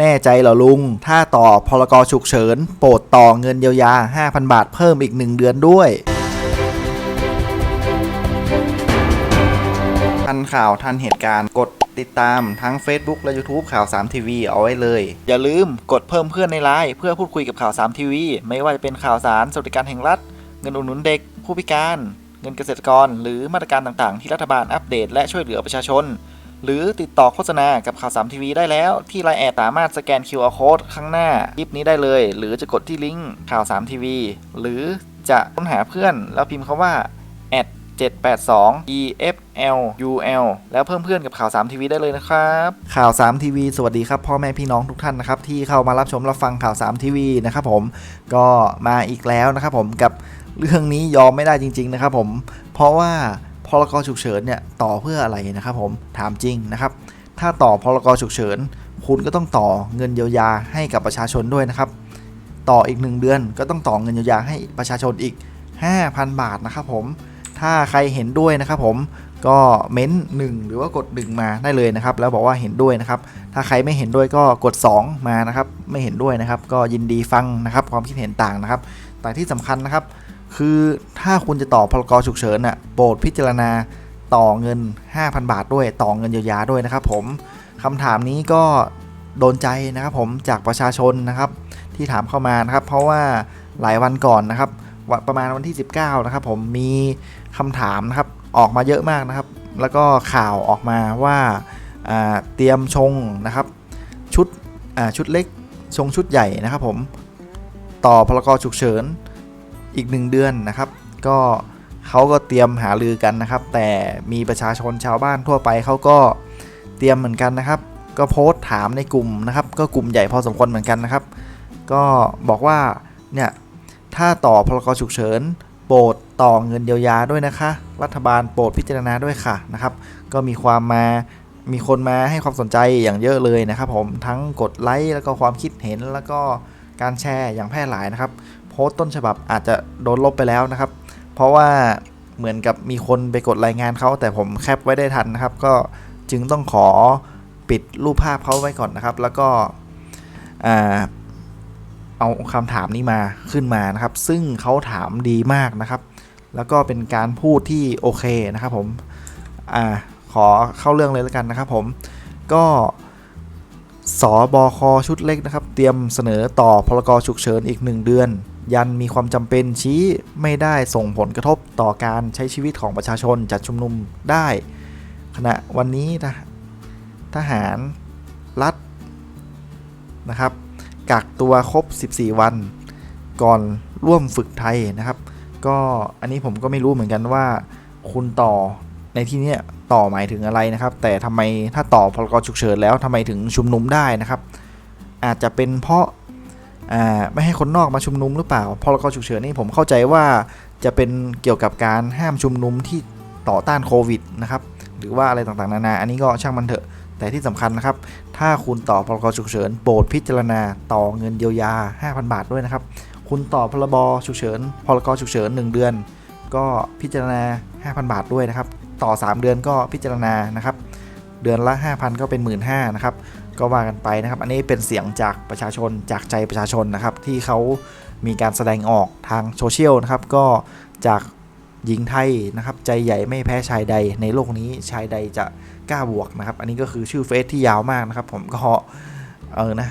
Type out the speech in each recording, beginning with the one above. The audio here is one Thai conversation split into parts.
แน่ใจเหรอลุง ถ้าต่อพรกฉุกเฉิน โปรดต่อเงินเยียวยา 5,000 บาทเพิ่มอีก 1 เดือนด้วยทันข่าวทันเหตุการณ์กดติดตามทั้ง Facebook และ YouTube ข่าว3ทีวีเอาไว้เลย อย่าลืมกดเพิ่มเพื่อนในไลน์เพื่อพูดคุยกับข่าว3ทีวีไม่ว่าจะเป็นข่าวสารสวัสดิการแห่งรัฐ เงินอุดหนุนเด็ก ผู้พิการ เงินเกษตรกร หรือมาตรการต่างๆ ที่รัฐบาลอัปเดตและช่วยเหลือประชาชน หรือติดต่อโฆษณากับข่าว3ทีวีได้แล้ว ที่ไลน์แอดสามารถสแกน QR Code ข้างหน้าคลิปนี้ได้เลย หรือจะกดที่ลิงก์ข่าว3ทีวีหรือจะค้นหาเพื่อนแล้วพิมพ์คาว่า782 EFL UL แล้วเพิ่มเพื่อนกับข่าว3ทีวีได้เลยนะครับ ข่าว3ทีวีสวัสดีครับ พ่อแม่พี่น้องทุกท่านนะครับ ที่เข้ามารับชมรับฟังข่าว3ทีวีนะครับผมก็มาอีกแล้วนะครับผมกับเรื่องนี้ยอมไม่ได้จริง ๆ นะครับผมเพราะว่า พรกฉุกเฉินเนี่ยต่อเพื่ออะไรนะครับผมถามจริงนะครับ ถ้าต่อพรกฉุกเฉิน คุณก็ต้องต่อเงินเยียวยาให้กับประชาชนด้วยนะครับ ต่ออีก 1 เดือนก็ต้องต่อเงินเยียวยาให้ประชาชนอีก 5,000 บาทนะครับผมถ้าใครเห็นด้วยนะครับผมก็เม้นหนึ่งหรือว่ากดหนึ่งมาได้เลยนะครับ แล้วบอกว่าเห็นด้วยนะครับ ถ้าใครไม่เห็นด้วยก็กด 2 มานะครับ ไม่เห็นด้วยนะครับ ก็ยินดีฟังนะครับ ความคิดเห็นต่างนะครับ แต่ที่สำคัญนะครับ คือถ้าคุณจะต่อพรกฉุกเฉินน่ะโปรดพิจารณาต่อเงิน 5,000 บาทด้วยต่อเงินเยียวยาด้วยนะครับผมคำถามนี้ก็โดนใจนะครับผมจากประชาชนนะครับ ที่ถามเข้ามานะครับ เพราะว่าหลายวันก่อนนะครับวันประมาณวันที่ 19 นะครับ ผมมีคำถามนะครับออกมาเยอะมากนะครับ แล้วก็ข่าวออกมาว่าเตรียมชงนะครับชุดชุดเล็กชงชุดใหญ่นะครับผมต่อพรกรฉุกเฉิน อีก 1 เดือนนะครับ ก็เขาก็เตรียมหาลือกันนะครับ แต่มีประชาชนชาวบ้านทั่วไปเขาก็เตรียมเหมือนกันนะครับ ก็โพสต์ถามในกลุ่มนะครับ ก็กลุ่มใหญ่พอสมควรเหมือนกันนะครับ ก็บอกว่าเนี่ยถ้าต่อพรกฉุกเฉินโปรดต่อเงินเยียวยาด้วยนะคะ รัฐบาลโปรดพิจารณาด้วยค่ะนะครับ ก็มีความมามีคนมาให้ความสนใจอย่างเยอะเลยนะครับ ผมทั้งกดไลค์แล้วก็ความคิดเห็นแล้วก็การแชร์อย่างแพร่หลายนะครับ พสต์ต้นฉบับอาจจะโดนลบไปแล้วนะครับ เพราะว่าเหมือนกับมีคนไปกดรายงานเขาแต่ผมแคปไว้ได้ทันนะครับ ก็จึงต้องขอปิดรูปภาพเขาไว้ก่อนนะครับ แล้วก็เอาคำถามนี้มาขึ้นมานะครับ ซึ่งเขาถามดีมากนะครับ แล้วก็เป็นการพูดที่โอเคนะครับผมอขอเข้าเรื่องเลยแล้วกันนะครับผมก็ สบคชุดเล็กนะครับ เตรียมเสนอต่อพรกฉุกเฉินอีก 1 เดือน ยันมีความจำเป็นชี้ไม่ได้ส่งผลกระทบต่อการใช้ชีวิตของประชาชนจัดชุมนุมได้ ขณะวันนี้ทหทหารรัฐนะครับ กักตัวครบ 14 วัน ก่อนร่วมฝึกไทยนะครับ ก็อันนี้ผมก็ไม่รู้เหมือนกันว่าคุณต่อในที่เนี้ย ต่อหมายถึงอะไรนะครับ แต่ทำไมถ้าต่อพรกฉุกเฉินแล้วทำไมถึงชุมนุมได้นะครับ อาจจะเป็นเพราะาไม่ให้คนนอกมาชุมนุมหรือเปล่า พรกฉุกเฉินนี่ผมเข้าใจว่าจะเป็นเกี่ยวกับการห้ามชุมนุมที่ต่อต้านโควิดนะครับ หรือว่าอะไรต่างๆนานา อันนี้ก็ช่างมันเถอะ แต่ที่สำคัญนะครับ ถ้าคุณต่อพรกฉุกเฉินโปรดพิจารณาต่อเงินเยียวยา 5,000 บาทด้วยนะครับ คุณต่อพรบฉุกเฉิน พรกฉุกเฉิน 1 เดือน ก็พิจารณา 5,000 บาทด้วยนะครับ ต่อ 3 เดือนก็พิจารณานะครับ เดือนละ 5,000 ก็เป็น 1 5ื่นนะครับ ก็ว่ากันไปนะครับ อันนี้เป็นเสียงจากประชาชนจากใจประชาชนนะครับ ที่เขามีการแสดงออกทางโซเชียลนะครับ ก็จากหญิงไทยนะครับ ใจใหญ่ไม่แพ้ชายใดในโลกนี้ชายใดจะกล้าบวกนะครับ อันนี้ก็คือชื่อเฟซที่ยาวมากนะครับ ผมก็เออนะ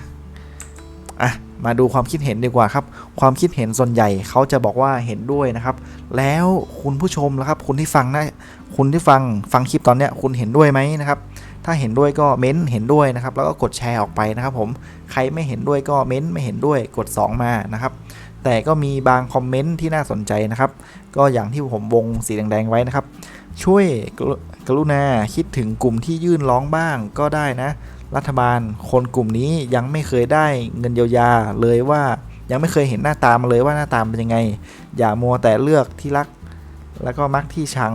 อะ มาดูความคิดเห็นดีกว่าครับ ความคิดเห็นส่วนใหญ่เขาจะบอกว่าเห็นด้วยนะครับ แล้วคุณผู้ชมล่ะครับ คุณที่ฟังนะคุณที่ฟังฟังคลิปตอนเนี้ยคุณเห็นด้วยไหมนะครับ ถ้าเห็นด้วยก็เม้นเห็นด้วยนะครับ แล้วก็กดแชร์ออกไปนะครับ ผมใครไม่เห็นด้วยก็เม้นไม่เห็นด้วยกด 2 มานะครับ แต่ก็มีบางคอมเมนต์ที่น่าสนใจนะครับ ก็อย่างที่ผมวงสีแดงๆไว้นะครับ ช่วยกรุกรุณาคิดถึงกลุ่มที่ยื่นร้องบ้างก็ได้นะ รัฐบาลคนกลุ่มนี้ยังไม่เคยได้เงินเยียวยาเลยว่ายังไม่เคยเห็นหน้าตามาเลยว่าหน้าตามเป็นยังไง อย่ามัวแต่เลือกที่รัก แล้วก็มักที่ชัง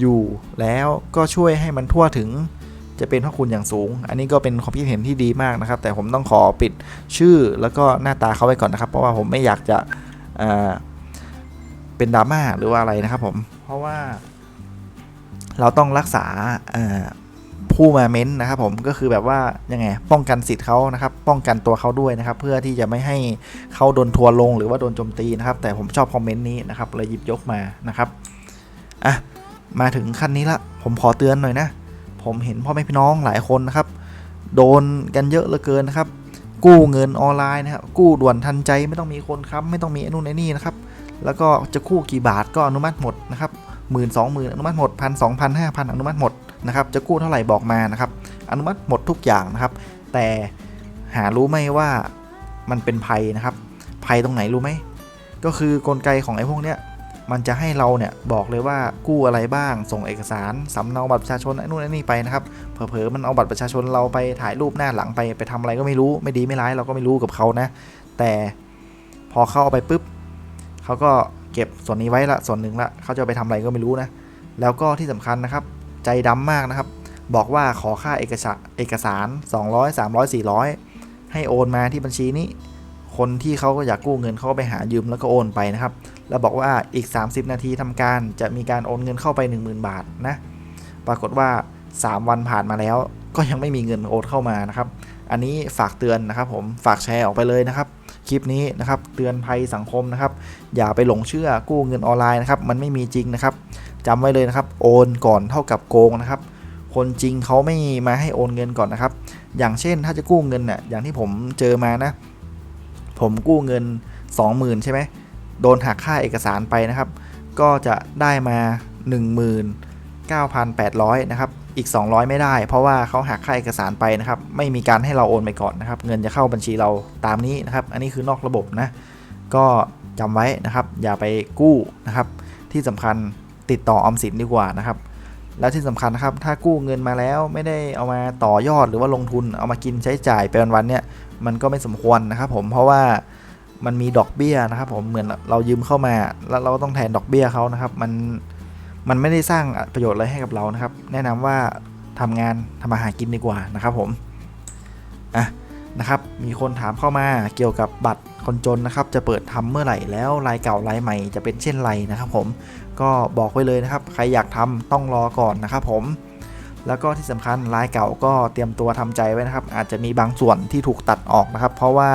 อยู่แล้วก็ช่วยให้มันทั่วถึงจะเป็นพระคุณอย่างสูง อันนี้ก็เป็นความคิดเห็นที่ดีมากนะครับ แต่ผมต้องขอปิดชื่อแล้วก็หน้าตาเขาไว้ก่อนนะครับ เพราะว่าผมไม่อยากจะเเป็นดราม่าหรือว่าอะไรนะครับผม เพราะว่าเราต้องรักษา ผู้มาเม้นต์นะครับผมก็คือแบบว่ายังไงป้องกันสิทธิ์เขานะครับ ป้องกันตัวเขาด้วยนะครับ เพื่อที่จะไม่ให้เขาโดนทัวร์ลงหรือว่าโดนโจมตีนะครับ แต่ผมชอบคอมเมนต์นี้นะครับเลยหยิบยกมานะครับอะมาถึงขั้นนี้ละผมขอเตือนหน่อยนะ ผมเห็นพ่อแม่พี่น้องหลายคนนะครับ โดนกันเยอะเหลือเกินนะครับ กู้เงินออนไลน์นะครับกู้ด่วนทันใจไม่ต้องมีคนค้ำไม่ต้องมีอนู่นไอนี่นะครับ แล้วก็จะกู้กี่บาทก็อนุมัติหมดนะครับหมื่นสองหมื่นอนุมัติหมดพันสองพันห้าพันอนุมัติหมด นะครับจะกู้เท่าไหร่บอกมานะครับอนุมัติหมดทุกอย่างนะครับ แต่หารู้ไหมว่ามันเป็นภัยนะครับภัยตรงไหนรู้ไหมก็คือกลไกของไอ้พวกเนี้ยมันจะให้เราเนี่ยบอกเลยว่ากู้อะไรบ้าง ส่งเอกสารสำเนาบัตรประชาชนไอ้นู่นไอ้นี่ไปนะครับเผลอๆมันเอาบัตรประชาชนเราไปถ่ายรูปหน้าหลังไปไปทำอะไรก็ไม่รู้ไม่ดีไม่ร้ายเราก็ไม่รู้กับเขานะ แต่พอเข้าเอาไปปุ๊บเขาก็เก็บส่วนนี้ไว้ละส่วนหนึ่งละเขาจะไปทำอะไรก็ไม่รู้นะ แล้วก็ที่สำคัญนะครับ ใจดำมากนะครับ บอกว่าขอค่าเอกสารเอกสาร 200 300 400 ให้โอนมาที่บัญชีนี้ คนที่เขาก็อยากกู้เงินเขาก็ไปหายืมแล้วก็โอนไปนะครับ แล้วบอกว่าอีก 30 นาทีทำการจะมีการโอนเงินเข้าไป 10,000 บาทนะ ปรากฏว่า 3 วันผ่านมาแล้วก็ยังไม่มีเงินโอนเข้ามานะครับ อันนี้ฝากเตือนนะครับผมฝากแชร์ออกไปเลยนะครับ คลิปนี้นะครับเตือนภัยสังคมนะครับ อย่าไปหลงเชื่อกู้เงินออนไลน์นะครับ มันไม่มีจริงนะครับจำไว้เลยนะครับ โอนก่อนเท่ากับโกงนะครับ คนจริงเขาไม่มาให้โอนเงินก่อนนะครับ อย่างเช่นถ้าจะกู้เงินน่ะอย่างที่ผมเจอมานะ ผมกู้เงิน 20,000 ใช่ไหมโดนหักค่าเอกสารไปนะครับ ก็จะได้มา 19,800 นะครับ อีก 200 ไม่ได้ เพราะว่าเขาหักค่าเอกสารไปนะครับ ไม่มีการให้เราโอนไปก่อนนะครับ เงินจะเข้าบัญชีเราตามนี้นะครับ อันนี้คือนอกระบบนะ ก็จำไว้นะครับ อย่าไปกู้นะครับ ที่สำคัญติดต่อออมสินดีกว่านะครับ แล้วที่สำคัญนะครับ ถ้ากู้เงินมาแล้วไม่ได้เอามาต่อยอดหรือว่าลงทุนเอามากินใช้จ่ายไปวันๆเนี่ย มันก็ไม่สมควรนะครับ ผม เพราะว่ามันมีดอกเบี้ยนะครับ ผม เหมือนเรายืมเข้ามา แล้วเราก็ต้องแทนดอกเบี้ยเขานะครับ มัน มันไม่ได้สร้างประโยชน์อะไรให้กับเรานะครับ แนะนำว่าทำงานทำมาหากินดีกว่านะครับผมอะนะครับ มีคนถามเข้ามาเกี่ยวกับบัตรคนจนนะครับ จะเปิดทำเมื่อไหร่แล้วรายเก่ารายใหม่จะเป็นเช่นไรนะครับ ผมก็บอกไว้เลยนะครับ ใครอยากทำต้องรอก่อนนะครับ ผมแล้วก็ที่สำคัญรายเก่าก็เตรียมตัวทำใจไว้นะครับ อาจจะมีบางส่วนที่ถูกตัดออกนะครับ เพราะว่า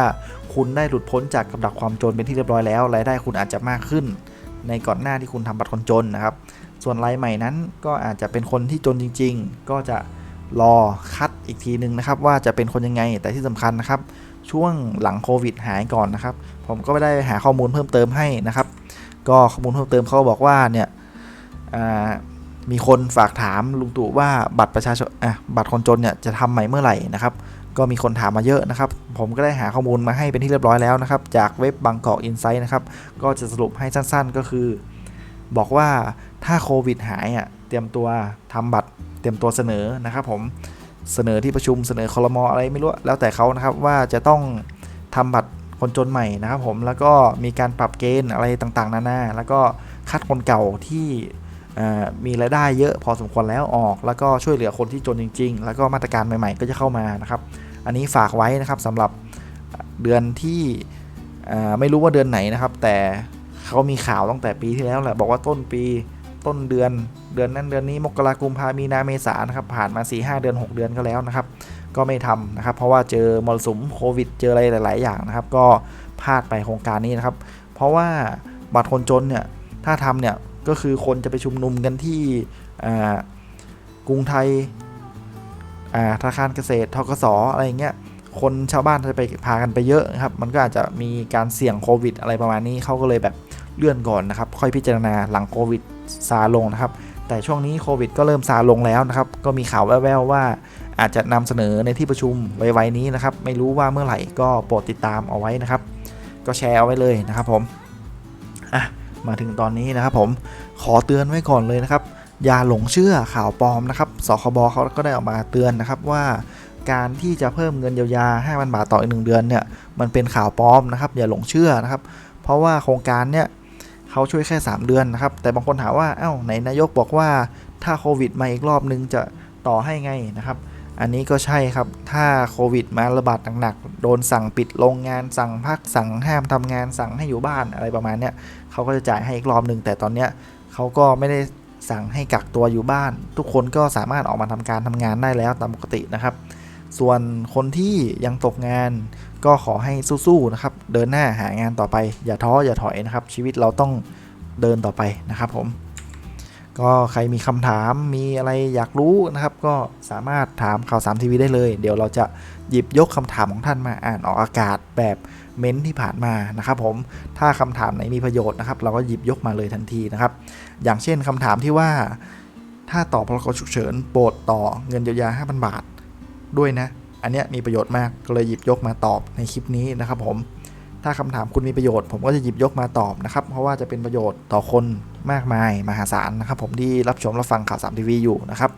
คุณได้หลุดพ้นจากกับดักความจนเป็นที่เรียบร้อยแล้วรายได้คุณอาจจะมากขึ้น ในก่อนหน้าที่คุณทำบัตรคนจนนะครับ ส่วนรายใหม่นั้นก็อาจจะเป็นคนที่จนจริง ๆ ก็จะรอคัดอีกทีหนึ่งนะครับ ว่าจะเป็นคนยังไงแต่ที่สำคัญนะครับ ช่วงหลังโควิดหายก่อนนะครับ ผมก็ไม่ได้หาข้อมูลเพิ่มเติมให้นะครับ ก็ข้อมูลเพิ่มเติมเขาบอกว่าเนี่ยมีคนฝากถามลุงตู่ว่าบัตรประชาชนอะบัตรคนจนเนี่ยจะทำใหม่เมื่อไหร่นะครับ ก็มีคนถามมาเยอะนะครับ ผมก็ได้หาข้อมูลมาให้เป็นที่เรียบร้อยแล้วนะครับ จากเว็บบางกอกอินไซต์นะครับ ก็จะสรุปให้สั้นๆ ก็คือ บอกว่าถ้าโควิดหายอะเตรียมตัวทำบัตรเตรียมตัวเสนอนะครับผมเสนอที่ประชุมเสนอคอรมออะไรไม่รู้แล้วแต่เขานะครับว่าจะต้องทำบัตรคนจนใหม่นะครับผมแล้วก็มีการปรับเกณฑ์อะไรต่างๆ นานาแล้วก็คัดคนเก่าที่มีรายได้เยอะพอสมควรแล้วออก แล้วก็ช่วยเหลือคนที่จนจริง ๆ แล้วก็มาตรการใหม่ๆ ก็จะเข้ามานะครับ อันนี้ฝากไว้นะครับสำหรับเดือนที่ไม่รู้ว่าเดือนไหนนะครับ แต่ เขามีข่าวตั้งแต่ปีที่แล้วแหละบอกว่าต้นปีต้นเดือนเดือนนั้นเดือนนี้มกราคมพามีนาเมษานะครับผ่านมา 4 5 เดือน 6 เดือนก็แล้วนะครับ ก็ไม่ทำนะครับ เพราะว่าเจอมรสุมโควิด เจออะไรหลาย ๆ อย่างนะครับ ก็พลาดไปโครงการนี้นะครับ เพราะว่าบัตรคนจนเนี่ยถ้าทำเนี่ยก็คือคนจะไปชุมนุมกันที่กรุงไทยธนาคารเกษตรทกสอะไรเงี้ยคนชาวบ้านจะไปพากันไปเยอะนะครับ มันก็อาจจะมีการเสี่ยงโควิด อะไรประมาณนี้เขาก็เลยแบบ เลื่อนก่อนนะครับ ค่อยพิจารณาหลังโควิดซาลงนะครับ แต่ช่วงนี้โควิดก็เริ่มซาลงแล้วนะครับ ก็มีข่าวแว่วๆว่าอาจจะนำเสนอในที่ประชุมไวๆนี้นะครับ ไม่รู้ว่าเมื่อไหร่ก็โปรดติดตามเอาไว้นะครับ ก็แชร์เอาไว้เลยนะครับผมอะมาถึงตอนนี้นะครับผมขอเตือนไว้ก่อนเลยนะครับ อย่าหลงเชื่อข่าวปลอมนะครับสคบเขาก็ได้ออกมาเตือนนะครับว่าการที่จะเพิ่มเงินเยียวยา 5,000 บาทต่ออีกหนึ่งเดือนเนี่ย มันเป็นข่าวปลอมนะครับ อย่าหลงเชื่อนะครับ เพราะว่าโครงการเนี่ย เขาช่วยแค่ 3 เดือนนะครับ แต่บางคนถามว่า เอ้า ไหนนายกบอกว่าถ้าโควิดมาอีกรอบนึงจะต่อให้ไงนะครับ อันนี้ก็ใช่ครับ ถ้าโควิดมาระบาดหนักๆ โดนสั่งปิดโรงงาน สั่งพัก สั่งห้ามทำงาน สั่งให้อยู่บ้านอะไรประมาณเนี้ยเขาก็จะจ่ายให้อีกรอบหนึ่งแต่ตอนเนี้ยเขาก็ไม่ได้สั่งให้กักตัวอยู่บ้าน ทุกคนก็สามารถออกมาทำการทำงานได้แล้วตามปกตินะครับ ส่วนคนที่ยังตกงานก็ขอให้สู้ๆนะครับ เดินหน้าหางานต่อไป อย่าท้ออย่าถอยนะครับ ชีวิตเราต้องเดินต่อไปนะครับผม ก็ใครมีคำถามมีอะไรอยากรู้นะครับ ก็สามารถถามข่าวสามทีวีได้เลย เดี๋ยวเราจะหยิบยกคำถามของท่านมาอ่านออกอากาศแบบเม้นท์ที่ผ่านมานะครับผม ถ้าคำถามไหนมีประโยชน์นะครับ เราก็หยิบยกมาเลยทันทีนะครับ อย่างเช่นคำถามที่ว่า ถ้าต่อพรกฉุกเฉินโปรดต่อเงินเยียวยา5,000 บาท ด้วยนะ อันเนี้ยมีประโยชน์มากก็เลยหยิบยกมาตอบในคลิปนี้นะครับผมถ้าคำถามคุณมีประโยชน์ผมก็จะหยิบยกมาตอบนะครับ เพราะว่าจะเป็นประโยชน์ต่อคนมากมายมหาศาลนะครับ ผมที่รับชมรับฟังข่าวสามทีวีอยู่นะครับ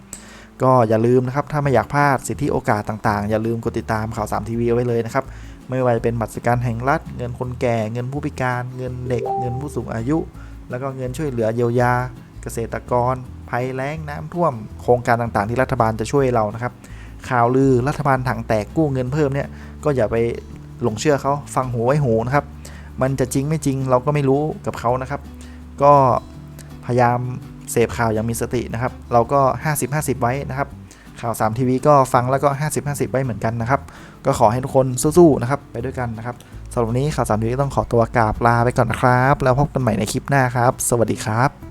ก็อย่าลืมนะครับถ้าไม่อยากพลาดสิทธิโอกาสต่างๆ อย่าลืมกดติดตามข่าวสามทีวีเอาไว้เลยนะครับไม่ว่าจะเป็นบัตรสการแห่งรัฐ เงินคนแก่เงินผู้พิการเงินเด็ก เงินผู้สูงอายุ แล้วก็เงินช่วยเหลือเยียวยา เกษตรกร ภัยแล้งน้ำท่วม โครงการต่างๆ ที่รัฐบาลจะช่วยเรานะครับ ข่าวลือรัฐบาลถังแตกกู้เงินเพิ่มเนี่ยก็อย่าไปหลงเชื่อเขาฟังหูไว้หูนะครับ มันจะจริงไม่จริงเราก็ไม่รู้กับเขานะครับ ก็พยายามเสพข่าวอย่างมีสตินะครับ เราก็ 50-50 ไว้นะครับ ข่าว3ทีวีก็ฟังแล้วก็ 50-50 ไว้เหมือนกันนะครับ ก็ขอให้ทุกคนสู้ๆนะครับ ไปด้วยกันนะครับสำหรับวันนี้ข่าว3ทีวีต้องขอตัวกราบลาไปก่อนนะครับ แล้วพบกันใหม่ในคลิปหน้าครับ สวัสดีครับ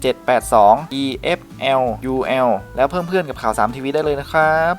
แอด782 EFLUL แล้วเพิ่มเพื่อนกับข่าว3ทีวีได้เลยนะครับ